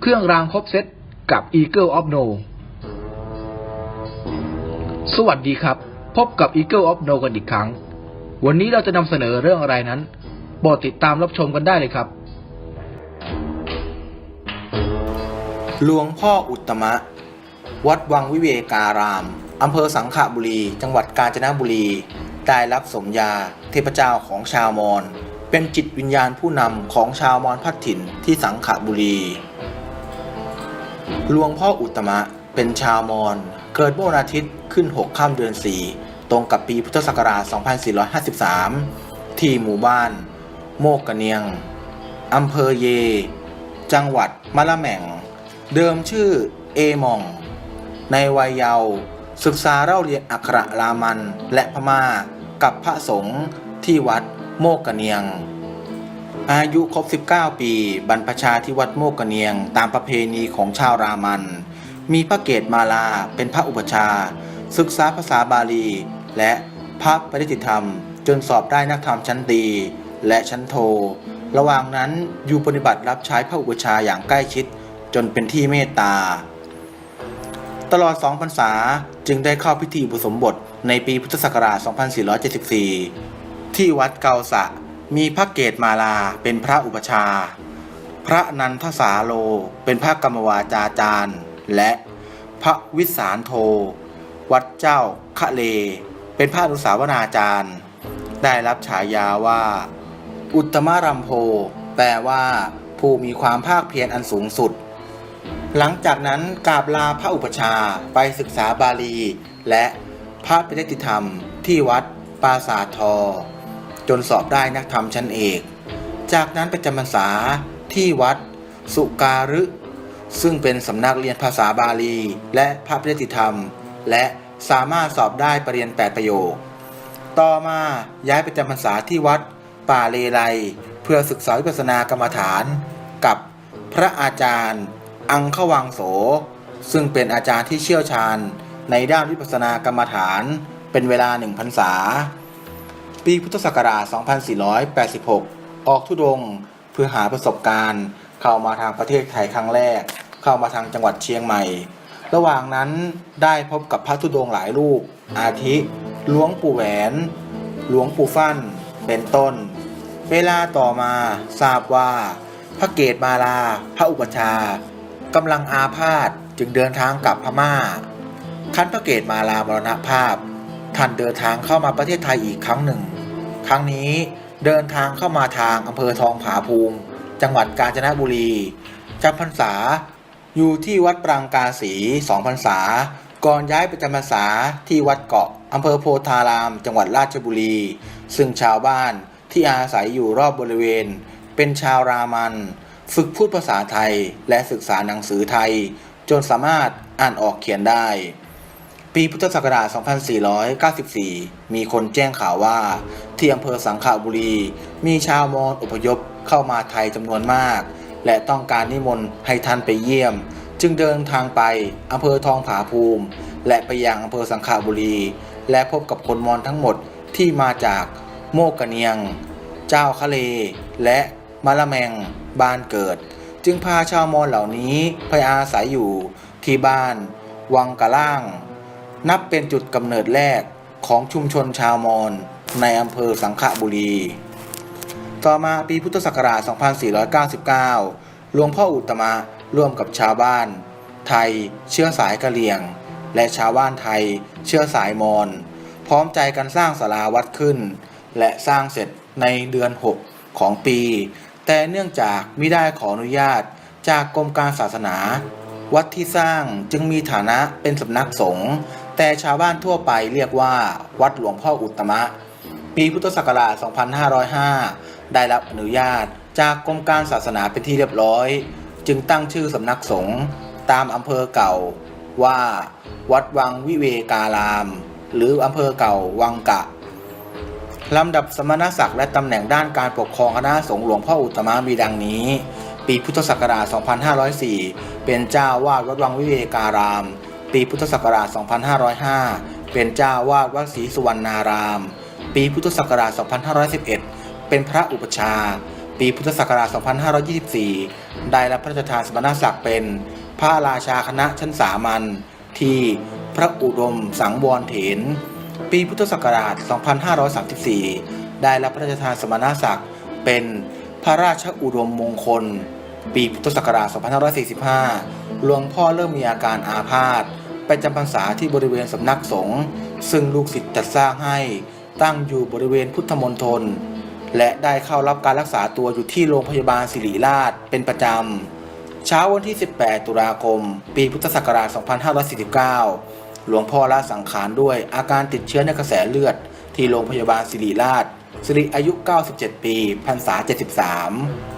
เครื่องรางครบเซตกับ Eagle of No สวัสดีครับ พบกับ Eagle of No กันอีกครั้ง วันนี้เราจะนำเสนอเรื่องอะไรนั้นโปรดติดตามรับชมกันได้เลยครับ หลวงพ่ออุตมะ วัดวังวิเวการาม อำเภอสังขบุรี จังหวัดกาญจนบุรี ได้รับสมญา เทพเจ้าของชาวมอญ เป็นจิตวิญญาณผู้นำของชาวมอญพัดถิ่นที่สังขบุรี หลวงพ่ออุตมะเป็นชาวมอญเกิดเมื่อวันอาทิตย์ขึ้น6ค่ำเดือน 4 ตรงกับปีพุทธศักราช 2453 ที่หมู่บ้าน โมกกะเนียง อำเภอเย จังหวัดมะละแม่ง เดิมชื่อเอมอง ในวัยเยาว์ศึกษาเล่าเรียนอักขระรามันและพม่ากับพระสงฆ์ที่วัดโมกกะเนียง อายุครบ 19 ปี บรรพชาที่วัดโมกกะเนียง ตามประเพณีของชาวรามัน มีพระเกตมาลาเป็นพระอุปชา ศึกษาภาษาบาลี และพระปริติธรรม จนสอบได้นักธรรมชั้นดีและชั้นโท ระหว่างนั้นอยู่ปฏิบัติรับใช้พระอุปชาอย่างใกล้ชิด จนเป็นที่เมตตา ตลอดสองพรรษาจึงได้เข้าพิธีอุปสมบทในปีพุทธศักราช 2474 ที่วัดเกาสะ มีพระเกตมาลาเป็นพระอุปชา พระนันทสาโลเป็นพระกรรมวาจาจารย์ และพระวิสารโท วัดเจ้าคะเล เป็นพระอนุสาวนาจารย์ ได้รับฉายาว่า อุตตมรัมโพ แปลว่า ผู้มีความภาคเพียรอันสูงสุด หลังจากนั้นกราบลาพระอุปชาไปศึกษาบาลี และพระปริติธรรมที่วัดปราสาททอ จนสอบได้นักธรรมชั้นเอก จากนั้นไปจำพรรษาที่วัด สุการึ ซึ่งเป็นสำนักเรียนภาษาบาลี และพระปริยติธรรม และสามารถสอบได้ปรริญญาแปดประโยค ต่อมาย้ายไปจำพรรษาที่วัด ป่าเลไลเพื่อศึกษาวิปัสสนากรรมฐาน กับพระอาจารย์ อังควังโส ซึ่งเป็นอาจารย์ที่เชี่ยวชาญในด้านวิปัสสนากรรมฐานเป็นเวลาหนึ่งพรรษา ปีพุทธศักราช 2486 ออกทุดงเพื่อหาประสบการณ์ เข้ามาทางประเทศไทยครั้งแรก เข้ามาทางจังหวัดเชียงใหม่ ระหว่างนั้นได้พบกับพระธุดงหลายรูป อาทิหลวงปู่แหวน หลวงปู่ฟั่น เป็นต้น เวลาต่อมาทราบว่า พระเกตมาลา พระอุปชากำลังอาพาธจึงเดินทางกลับพม่าคันพระเกตมาลามรณภาพ ท่านเดินทางเข้ามาประเทศไทยอีกครั้งหนึ่ง ครั้งนี้เดินทางเข้ามาทางอำเภอทองผาภูมิ จังหวัดกาญจนบุรีจำพรรษา อยู่ที่วัดปรางกาสีสองพรรษา ก่อนย้ายไปจำพรรษาที่วัดเกาะอำเภอโพธาราม จังหวัดราชบุรี ซึ่งชาวบ้านที่อาศัยอยู่รอบบริเวณ เป็นชาวรามัน ฝึกพูดภาษาไทยและศึกษาหนังสือไทย จนสามารถอ่านออกเขียนได้ ปีพุทธศักราช 2494 มีคนแจ้งข่าวว่าที่อำเภอสังขบุรี มีชาวมอญอพยพเข้ามาไทยจำนวนมาก และต้องการนิมนต์ให้ท่านไปเยี่ยม จึงเดินทางไปอำเภอทองผาภูมิ และไปยังอำเภอสังขบุรี และพบกับคนมอญทั้งหมดที่มาจากโมกกะเนียง เจ้าคะเล และมะละแมงบ้านเกิด จึงพาชาวมอญเหล่านี้ไปอาศัยอยู่ที่บ้าน วังกะล่าง นับเป็นจุดกำเนิดแรกของชุมชนชาวมอญในอำเภอสังขบุรี ต่อมาปีพุทธศักราช 2499 หลวงพ่ออุตมะร่วมกับชาวบ้าน ไทยเชื้อสายกะเหรี่ยง และชาวบ้านไทยเชื้อสายมอญพร้อมใจกันสร้างศาลาวัดขึ้น และสร้างเสร็จในเดือน 6 ของปี แต่เนื่องจากไม่ได้ขออนุญาตจากกรมการศาสนา วัดที่สร้างจึงมีฐานะเป็นสำนักสงฆ์ แต่ชาวบ้านทั่วไปเรียกว่า วัดหลวงพ่ออุตมะ ปีพุทธศักราช 2505 ได้รับอนุญาตจากกรมการศาสนาเป็นที่เรียบร้อย จึงตั้งชื่อสำนักสงฆ์ตามอำเภอเก่าว่า วัดวังวิเวการาม หรืออำเภอเก่าวังกะลำดับสมณศักดิ์และตำแหน่งด้านการปกครองคณะสงฆ์หลวงพ่ออุตตมะมีดังนี้ ปีพุทธศักราช 2504 เป็นเจ้าวาดวัดวังวิเวการาม ปีพุทธศักราช 2505 เป็นเจ้าวาดวัดศรีสุวรรณาราม ปีพุทธศักราช 2511 เป็นพระอุปชา ปีพุทธศักราช 2524 ได้รับพระราชทานสมณศักดิ์เป็น พระราชาคณะชั้นสามัญที่พระอุดมสังวรเถน ปีพุทธศักราช 2534 ได้รับพระราชทานสมณศักดิ์เป็นพระราชอุดมมงคล ปีพุทธศักราช 2545 หลวงพ่อเริ่มมีอาการอาพาธ ไปจำพรรษาที่บริเวณสำนักสงฆ์ซึ่งลูกศิษย์จัดสร้างให้ตั้งอยู่บริเวณพุทธมณฑลและได้เข้ารับการรักษาตัวอยู่ที่โรงพยาบาลศิริราชเป็นประจำ เช้าวันที่ 18 ตุลาคม ปีพุทธศักราช 2549 หลวงพ่อละสังขารด้วยอาการติดเชื้อในกระแสเลือดที่โรงพยาบาลศิริราชสิริอายุ 97 ปีพรรษา 73